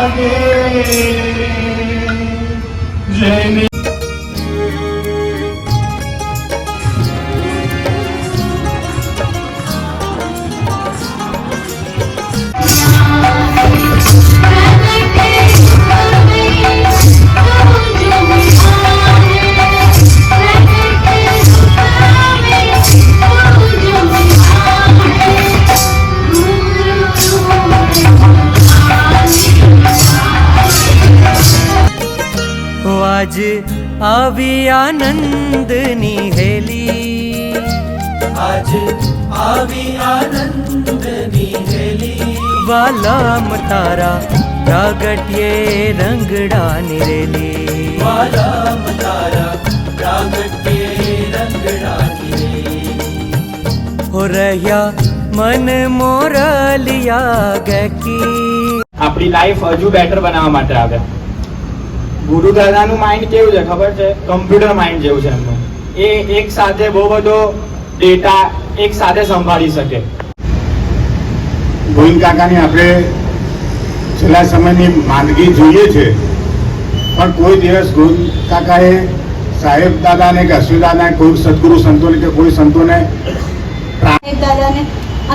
ஆண்டு આવી આનંદની હેલી આજ આવી આનંદની હેલી વાલામ તારા પ્રાગટ્યે રંગડાની રેલી. વાલામ તારા પ્રાગટ્યે રંગડાની રેલી. હો રહ્યા મન મોરલિયા ગકી. આપણી લાઈફ હજુ બેટર બનાવવા માટે આવ્યા ગુરુ દાદાનું માઇન્ડ કેવું છે? ખબર છે? કમ્પ્યુટર માઇન્ડ જેવું છે એમનું. એ એક સાથે બહુ બધો ડેટા એક સાથે સંભાળી શકે. ગોવિંદ કાકાની આપણે છેલ્લા સમયની માંદગી જોઈએ છે. પણ કોઈ દિવસ ગોવિંદ કાકાએ સાહેબ દાદાને કે અશ્વિ દાદાને કોઈ સદગુરુ સંતોને કે કોઈ સંતોને સાહેબ દાદાને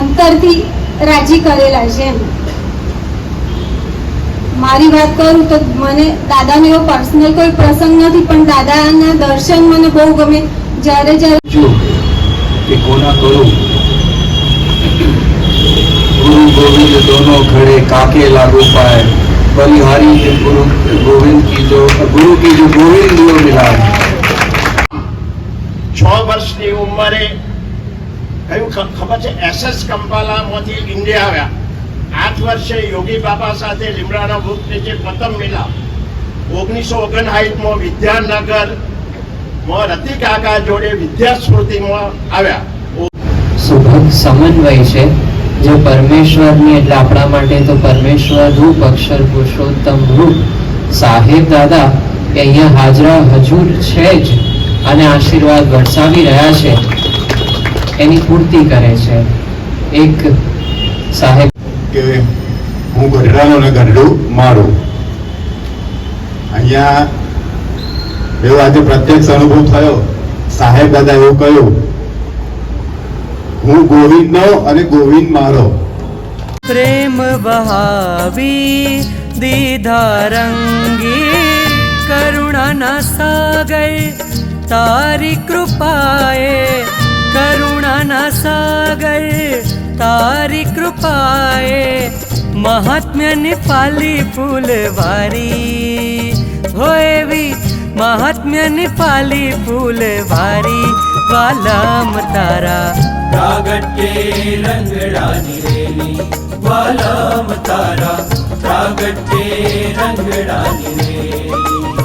અંતરથી રાજી કરેલા છે એમ. મારી વાત કરું તો મને દાદાનો એવો પર્સનલ કોઈ પ્રસંગ નથી પણ દાદાના દર્શન મને બહુ ગમે. જ્યારે જ્યારે કે કોના કરું? ગુરુ ગોવિંદ દોનો ખડે કાકે લાગુ પાય. બલિહારી કે ગુરુ ગોવિંદ કી જો ગુરુ કી જો ગોવિંદ લો મિલાય. છ વર્ષની ઉંમરે કયું ખબર છે? એસએસ કંપાલામાંથી ઇન્ડિયા આવ્યા. વર્ષે યોગી બાબા સાથે લીમડાના વૃક્ષ નીચે પ્રથમ મિલા. ઓગણીસો ઓગણસાઠમાં વિદ્યાનગરમાં રતિ કાકા જોડે વિદ્યા સ્મૃતિમાં આવ્યા. સુભગ સમન્વય છે. જે પરમેશ્વરની એટલે આપણા માટે તો પરમેશ્વર રૂપ અક્ષર પુરુષોત્તમ રૂપ. સાહેબ દાદા કે અહીંયા હાજરા હજુર છે જ અને આશીર્વાદ વરસાવી રહ્યા છે. એની પૂર્તિ કરે છે. એક સાહેબ કે હું ગઢડાનો ને ગઢડું અહીંયા એવો આજે પ્રત્યક્ષ અનુભવ થયો. સાહેબ દાદા એવું કહ્યું, હું ગોવિંદનો અને ગોવિંદ મારો. પ્રેમ વહાવી દીધા રંગી કરુણાના સાગર, તારી કૃપાએ કરુણાના સાગર, તારી કૃપાએ મહાત્મ્યની ફાલી ફૂલવારી હો એવી મહાત્મ્યની ફાલી ફૂલવારી વાલમ તારા પ્રાગટ્યે રંગડાની રેલી વાલામ તારા પ્રાગટ્યે રંગડાની રેલી